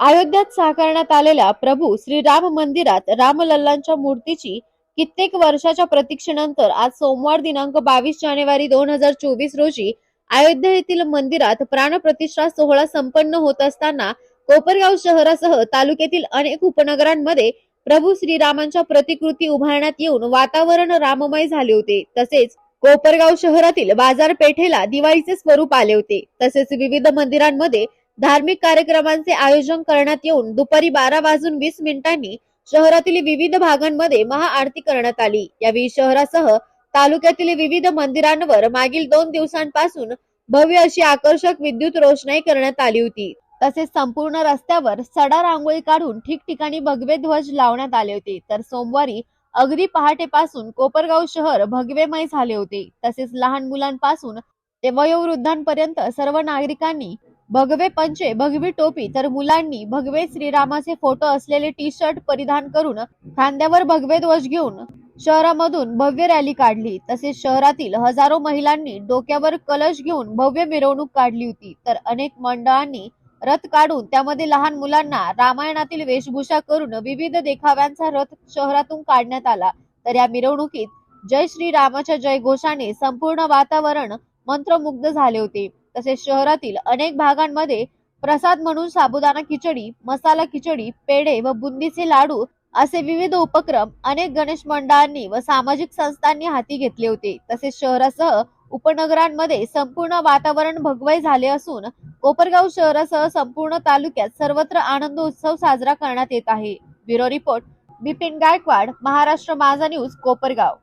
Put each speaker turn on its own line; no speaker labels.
अयोध्यात साकारण्यात आलेल्या प्रभू श्रीराम मंदिरात रामलल्लांच्या मूर्तीची कित्येक वर्षाच्या प्रतीक्षेनंतर आज सोमवार दिनांक बावीस जानेवारी दोन हजार चोवीस रोजी अयोध्या येथील मंदिरात प्राणप्रतिष्ठा सोहळा संपन्न होत असताना कोपरगाव शहरासह तालुक्यातील अनेक उपनगरांमध्ये प्रभू श्रीरामांच्या प्रतिकृती उभारण्यात येऊन वातावरण राममय झाले होते. तसेच कोपरगाव शहरातील बाजारपेठेला दिवाळीचे स्वरूप आले होते. तसेच विविध मंदिरांमध्ये धार्मिक कार्यक्रमांचे आयोजन करण्यात येऊन दुपारी बारा वाजून वीस मिनिटांनी शहरातील विविध भागांमध्ये महाआरती करण्यात आली. यावेळी शहरासह तालुक्यातील विविध मंदिरांवर मागील दोन दिवसांपासून भव्य अशी आकर्षक विद्युत रोषणाई करण्यात आली होती. तसेच संपूर्ण रस्त्यावर सडा रांगोळी काढून ठिकठिकाणी भगवे ध्वज लावण्यात आले होते. तर सोमवारी अगदी पहाटेपासून कोपरगाव शहर भगवेमय झाले होते. तसेच लहान मुलांपासून ते वयोवृद्धांपर्यंत सर्व नागरिकांनी भगवे पंचे भगवी टोपी तर मुलांनी भगवे श्रीरामाचे फोटो असलेले टी शर्ट परिधान करून खांद्यावर भगवे ध्वज घेऊन शहरामधून भव्य रॅली काढली. तसेच शहरातील हजारो महिलांनी डोक्यावर कलश घेऊन भव्य मिरवणूक काढली होती. तर अनेक मंडळांनी रथ काढून त्यामध्ये लहान मुलांना रामायणातील वेशभूषा करून विविध देखाव्यांचा रथ शहरातून काढण्यात आला. तर या मिरवणुकीत जय श्री रामाच्या जय घोषाने संपूर्ण वातावरण मंत्रमुग्ध झाले होते. तसेच शहरातील अनेक भागांमध्ये प्रसाद म्हणून साबुदाणा खिचडी मसाला खिचडी पेढे व बुंदीचे लाडू असे विविध उपक्रम अनेक गणेश मंडळांनी व सामाजिक संस्थांनी हाती घेतले होते. तसेच शहरासह उपनगरांमध्ये संपूर्ण वातावरण भगवय झाले असून कोपरगाव शहरासह संपूर्ण तालुक्यात सर्वत्र आनंद उत्सव साजरा करण्यात येत आहे. Bureau report Bipin Gaikwad Maharashtra Majha news Kopargaon.